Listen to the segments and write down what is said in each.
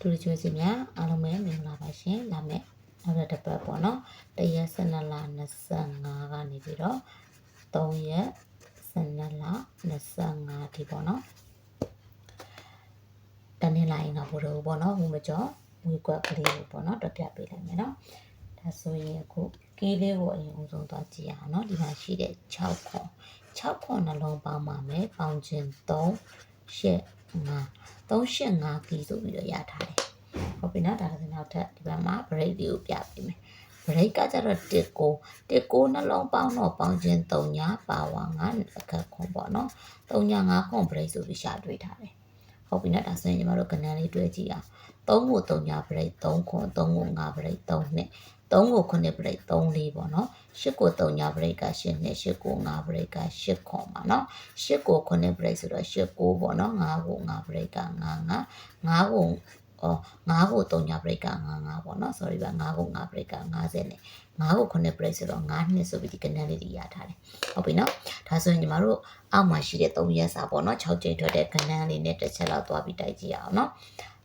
တူတူကျွေးစီများအားလုံးပဲမင်္ဂလာပါရှင်လာမယ့်နောက်တစ်ပတ်ပေါ့နော်တရက်12လ25ကနေပြီးတော့3ရက်12လ25ဒီပေါ့နော်တနေ့လိုက်တော့ဘို့တော့ပေါ့နော်ဟိုမကျော်ဝေကွက်ကလေးကိုပေါ့နော်တွက်ပြပေးလိုက်မယ်နော်ဒါဆိုရင်အခုကီးလေးကိုအရင်ဦးဆုံးသွားကြည့်ရအောင်နော်ဒီမှာရှိတဲ့6ခွန်6ခွန်နှလုံးပေါင်းပါမယ်ပေါင်းခြင်း3 8 5 385ကီဆိုပြီးတော့ရထားတယ်ဟုတ်ပြီနော်ဒါဆိုနောက်ထပ်ဒီဘက်မှာ break လေးကိုပြပေးမယ် break ကကျတော့1ကို1ကိုနှလုံးပေါင်းတော့ပေါင်းခြင်း3ညာပါဝါ9အခက်ခွန်ပေါ့နော်3ညာ5ခွန် break ဆိုပြီးရှာတွေ့ထားတယ်ဟုတ်ပြီနော်ဒါဆိုရင်ညီမတို့ကဏ္ဍလေးတွေ့ကြည့်အောင်3ကို3ညာ break 3ခွန်3ကို5 break 3နှစ် 3ကို9 break 3လေးပေါ့နော်8ကို3ညာ break က8နှစ်8ကို5 break က8ခွန်ပါနော်8ကို9 break ဆိုတော့8ကိုပေါ့နော်5ကို5 break က9 9 5ကိုအော်9ကို3ညာ break က9 9ပေါ့နော် sorry ပါ9ကို5 break က50နဲ့9ကို9 break ဆိုတော့9နှစ်ဆိုပြီးဒီကဏ္ဍလေးတွေရထားတယ်ဟုတ်ပြီနော်ဒါဆိုရင်ညီမတို့အောက်မှာရှိတဲ့3ရက်စာပေါ့နော်6ချိန်ထွက်တဲ့ကဏ္ဍလေးနဲ့တစ်ချက်လောက်သွားပြီးတိုက်ကြည့်အောင်နော်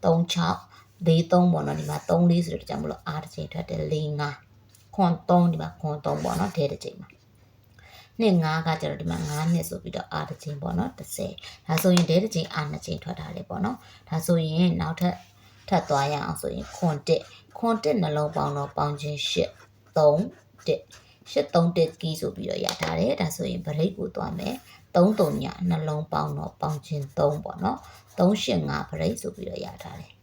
3 6 လေး3ပေါ့နော်ဒီမှာ3လေးဆိုတော့ကြောင့်မလို့အားတစ်ချိန်ထွက်တယ်4 5ခွန်3ဒီမှာခွန်3ပေါ့နော်တဲတစ်ချိန်မှာနှစ်9ကကျတော့ဒီမှာ9နှစ်ဆိုပြီးတော့အားတစ်ချိန်ပေါ့နော်30ဒါဆိုရင်တဲတစ်ချိန်အားနှစ်ချိန်ထွက်ထားတယ်ပေါ့နော်ဒါဆိုရင်နောက်ထပ်ထပ်သွားရအောင်ဆိုရင်ခွန်1ခွန်1နှလုံးပေါင်းတော့ပေါင်းခြင်း8 3 1 8 3 1ကီဆိုပြီးတော့ရထားတယ်ဒါဆိုရင် break ကိုသွားမယ်3 3ညနှလုံးပေါင်းတော့ပေါင်းခြင်း3ပေါ့နော်3 8 5 break ဆိုပြီးတော့ရထားတယ်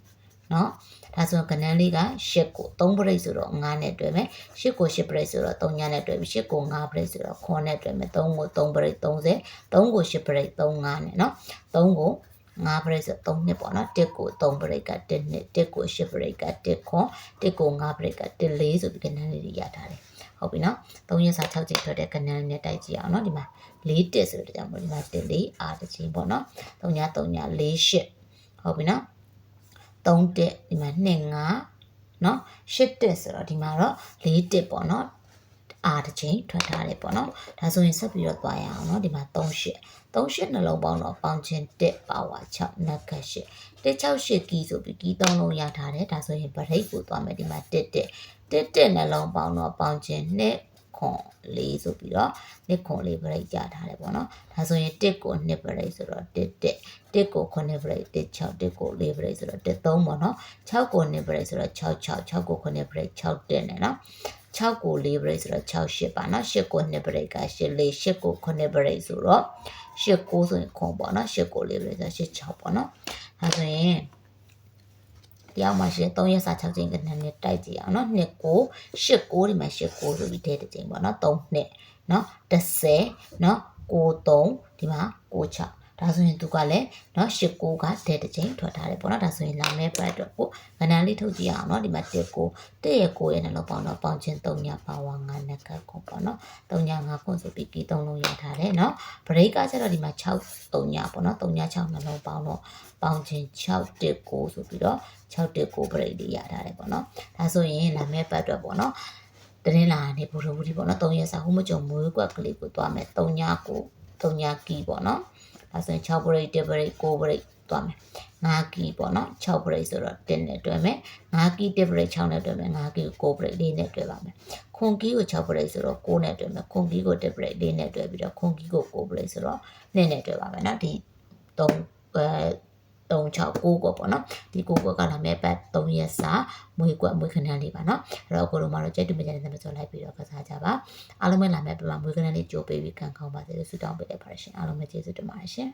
နော်ဒါဆိုကနန်းလေးက8ကို3 break ဆိုတော့9နဲ့တွဲမယ်8ကို8 break ဆိုတော့3ညနဲ့တွဲပြီ8ကို5 break ဆိုတော့9နဲ့တွဲမယ်3ကို3 break 30 3ကို8 break 35နဲ့နော်3ကို5 break ဆို3နှစ်ပေါ့နော်1ကို3 break က1နှစ်1ကို8 break က1ခွန်1ကို5 break က1 4ဆိုပြီးကနန်းလေးတွေရထားတယ်ဟုတ်ပြီနော်3ရက်စာ6ချိန်ထွက်တဲ့ကနန်းနဲ့တိုက်ကြည့်အောင်နော်ဒီမှာ4တက်ဆိုတဲ့ကြောင့်မို့ဒီမှာ1 4အားတစ်ချိန်ပေါ့နော်3ည3ည4 8ဟုတ်ပြီနော် 3တက်ဒီမှာ2 5နော်8တက်ဆိုတော့ဒီမှာတော့4တက်ပေါ့နော်အားတစ်ချိန်ထွက်ထားတယ်ပေါ့နော်ဒါဆိုရင်ဆက်ပြီးတော့သွားရအောင်နော်ဒီမှာ38 38နှလုံးပေါင်းတော့ပေါင်းချင်း1ပါဝါ6နက်ခတ်8 168ကီဆိုပြီးကီ3လုံးရထားတယ်ဒါဆိုရင်ဗရိတ်ကိုသွားမယ်ဒီမှာ1 1 1 1နှလုံးပေါင်းတော့ပေါင်းချင်း2 ခွန်လေးဆိုပြီးတော့နှစ်ခွန်လေးဗရိတ်ကြထားတယ်ပေါ့နော်ဒါဆိုရင်1ကို2ဗရိတ်ဆိုတော့1 1 1ကို9ဗရိတ်1 6 1ကို4ဗရိတ်ဆိုတော့1 3ပေါ့နော်6ကို2ဗရိတ်ဆိုတော့6 6 6ကို9ဗရိတ်6တက်နေနော်6ကို4 break ဆိုတော့6 8ပါနော်8ကို2 break က8 4 8ကို9 break ဆိုတော့8 9ဆိုရင်ခွန်ပေါ့နော်8ကို4 break ဆို8 6ပေါ့နော်အဲဆိုရင် တရားမှာရှိ3ရက်စာ6ချိန်ကနေနဲ့တိုက်ကြည့်အောင်နော်2ကို8ကိုဒီမှာ8ကိုဆိုပြီးတဲ့တစ်ချိန်ပေါ့နော်3နှစ်နော်30နော်ကို3ဒီမှာကို6 ဒါဆိုရင်သူကလည်းเนาะရှစ်ကိုကတဲ့တစ်ချိန်ထွက်ထားတယ်ပေါ့နော်ဒါဆိုရင်လာမဲ့ပတ်တော့ကိုကဏ္ဍလေးထုတ်ကြည့်အောင်เนาะဒီမှာတက်ကိုတက်ရဲ့ကိုရဲ့နှလုံးပေါင်းတော့ပေါင်းချင်း3ညပါဝါ9နက်ကကိုပေါ့နော်3ည5ခုဆိုပြီးကီ3လုံးရထားတယ်เนาะဘရိတ်ကကျတော့ဒီမှာ6 3ညပေါ့နော်3ည6နှလုံးပေါင်းတော့ပေါင်းချင်း6တက်ကိုဆိုပြီးတော့6တက်ကိုဘရိတ်လေးရထားတယ်ပေါ့နော်ဒါဆိုရင်လာမဲ့ပတ်တော့ပေါ့နော်တရင်လာနေဘူရဘူးဒီပေါ့နော်3ရက်စာဟိုမကြုံမွေးကွက်ကလေးကိုသွားမယ်3ညကို3ညကီပေါ့နော် ဒါဆိုရင်6 break 1 break 9 break သွားမယ်5ကီပေါ့နော်6 break ဆိုတော့1နဲ့တွဲမယ်5ကီ1 break 6နဲ့တွဲမယ်5ကီကို9 break 4နဲ့တွဲပါမယ်ခွန်ကီကို6 break ဆိုတော့9နဲ့တွဲမယ်ခွန်ကီကို1 break 4နဲ့တွဲပြီးတော့ခွန်ကီကို9 break ဆိုတော့2နဲ့တွဲပါမယ်နော်ဒီ3အဲ 3 6 9ကိုပေါ့နော်ဒီ9ကိုကလာမဲ့ပတ်3ရက်စာမွေးကွက်မွေးခဏလေးပါနော်အဲ့တော့ကိုတို့မှာတော့ကြိုက်တူမကြတဲ့သမီးဆိုလိုက်ပြီးတော့ကစားကြပါအားလုံးပဲလာမဲ့ပတ်မှာမွေးခဏလေးကြိုးပေးပြီးခံကောင်းပါစေလို့ဆုတောင်းပေးလိုက်ပါရှင်အားလုံးပဲကျေးဇူးတင်ပါတယ်ရှင်